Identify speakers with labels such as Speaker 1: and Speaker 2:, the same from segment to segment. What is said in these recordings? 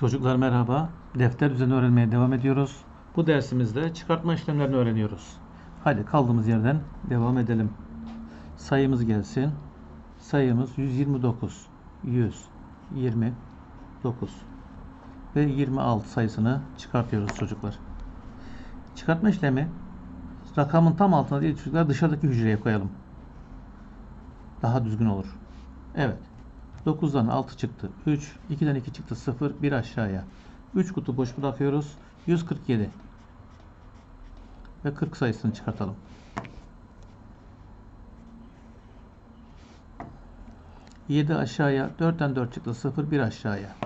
Speaker 1: Çocuklar merhaba. Defter düzeni öğrenmeye devam ediyoruz. Bu dersimizde çıkartma işlemlerini öğreniyoruz. Hadi kaldığımız yerden devam edelim. Sayımız gelsin. Sayımız 129. 129 ve 26 sayısını çıkartıyoruz çocuklar. Çıkartma işlemi rakamın tam altına değil çocuklar dışarıdaki hücreye koyalım. Daha düzgün olur. Evet. 9'dan 6 çıktı. 3. 2'den 2 çıktı. 0. 1 aşağıya. 3 kutu boş bırakıyoruz. 147. Ve 40 sayısını çıkartalım. Yedi aşağıya. 4'ten 4 çıktı. 0. 1 aşağıya.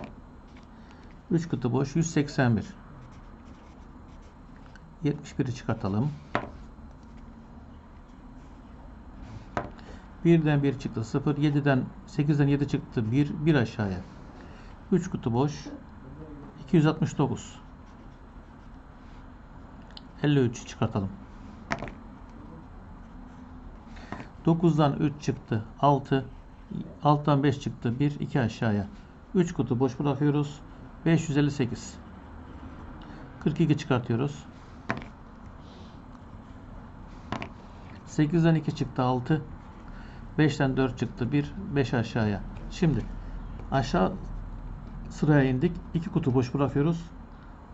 Speaker 1: 3 kutu boş. 181. 71'i çıkartalım. 1'den 1 çıktı 0. 7'den 8'den 7 çıktı 1. 1 aşağıya. 3 kutu boş. 269. 53 çıkartalım. 9'dan 3 çıktı 6. 6'dan 5 çıktı 1. 2 aşağıya. 3 kutu boş bırakıyoruz. 558. 42 çıkartıyoruz. 8'den 2 çıktı 6. 5'ten 4 çıktı. 1, 5 aşağıya. Şimdi aşağı sıraya indik. 2 kutu boş bırakıyoruz.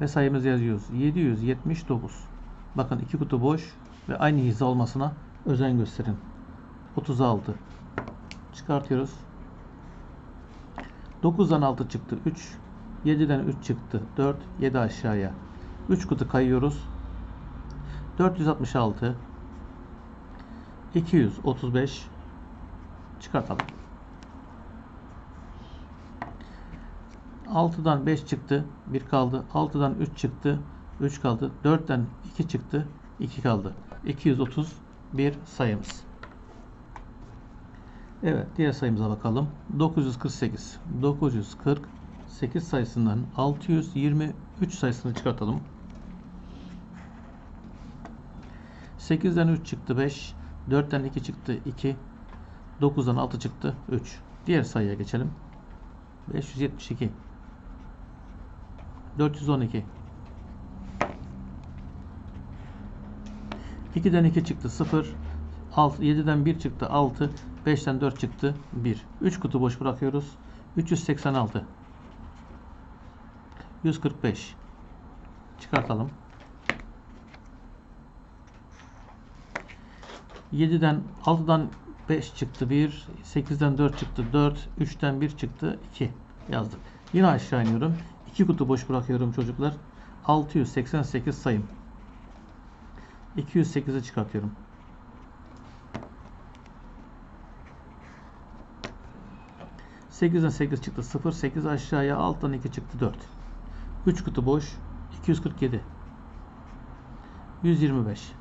Speaker 1: Ve sayımızı yazıyoruz. 779. Bakın 2 kutu boş ve aynı hiza olmasına özen gösterin. 36. Çıkartıyoruz. 9'dan 6 çıktı. 3. 7'den 3 çıktı. 4. 7 aşağıya. 3 kutu kayıyoruz. 466. 235 çıkartalım. 6'dan 5 çıktı. 1 kaldı. 6'dan 3 çıktı. 3 kaldı. 4'ten 2 çıktı. 2 kaldı. 231 sayımız. Evet. Diğer sayımıza bakalım. 948. 948 sayısından 623 sayısını çıkartalım. 8'den 3 çıktı 5. 4'ten 2 çıktı 2. 9'dan 6 çıktı 3. Diğer sayıya geçelim. 572 412 2'den 2 çıktı 0 6, 7'den 1 çıktı 6 5'ten 4 çıktı 1 3 kutu boş bırakıyoruz. 386 145 çıkartalım. 7'den 6'dan 5 çıktı 1, 8'den 4 çıktı 4, 3'ten 1 çıktı 2 yazdık. Yine aşağı iniyorum. 2 kutu boş bırakıyorum çocuklar. 688 sayım. 208'i çıkartıyorum. Sekizden 8 çıktı 0, 8 aşağıya alttan 2 çıktı 4. 3 kutu boş 247 125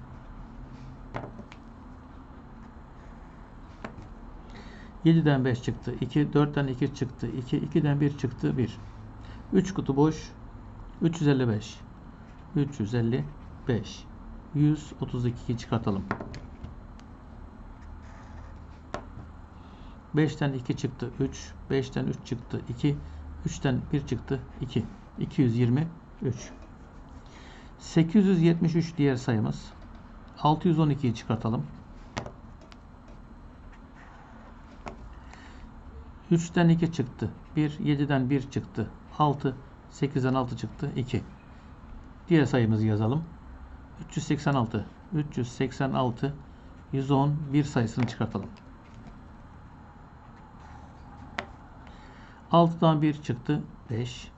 Speaker 1: 7'den 5 çıktı. 2, 4'ten 2 çıktı. 2, 2'den 1 çıktı. 1. 3 kutu boş. 355. 355. 132'yi çıkartalım. 5'ten 2 çıktı. 3. 5'ten 3 çıktı. 2. 3'ten 1 çıktı. 2. 223. 873 diğer sayımız. 612'yi çıkartalım. 3'ten 2 çıktı. 1, 7'den 1 çıktı. 6, 8'den 6 çıktı. 2. Diğer sayımızı yazalım. 386. 386 110 bir sayısını çıkartalım. 6'dan 1 çıktı. 5.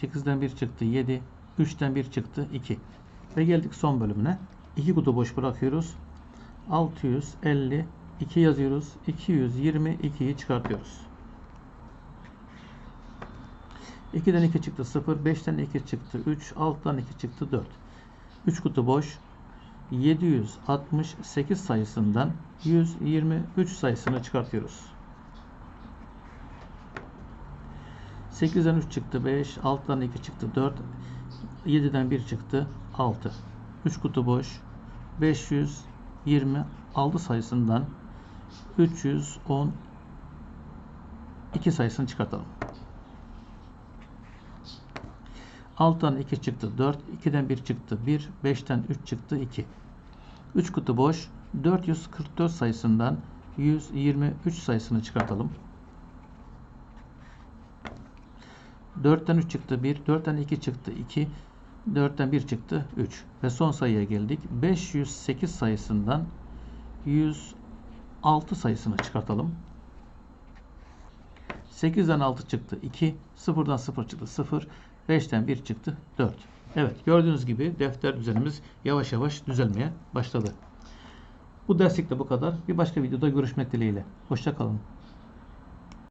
Speaker 1: 8'den 1 çıktı. 7. 3'ten 1 çıktı. 2. Ve geldik son bölümüne. 2 kutu boş bırakıyoruz. 652 yazıyoruz. 222'yi çıkartıyoruz. 2'den 2 çıktı 0, 5'ten 2 çıktı 3, 6'dan 2 çıktı 4. 3 kutu boş. 768 sayısından 123 sayısını çıkartıyoruz. 8'den 3 çıktı 5, 6'dan 2 çıktı 4, 7'den 1 çıktı 6. 3 kutu boş. 526 sayısından 312 sayısını çıkartalım. 6'dan 2 çıktı 4. 2'den 1 çıktı 1. 5'ten 3 çıktı 2. 3 kutu boş. 444 sayısından 123 sayısını çıkartalım. 4'ten 3 çıktı 1. 4'ten 2 çıktı 2. 4'ten 1 çıktı 3. Ve son sayıya geldik. 508 sayısından 106 sayısını çıkartalım. 8'den 6 çıktı 2. 0'dan 0 çıktı 0. 5'ten 1 çıktı 4. Evet gördüğünüz gibi defter düzenimiz yavaş yavaş düzelmeye başladı. Bu derslik de bu kadar. Bir başka videoda görüşmek dileğiyle. Hoşçakalın.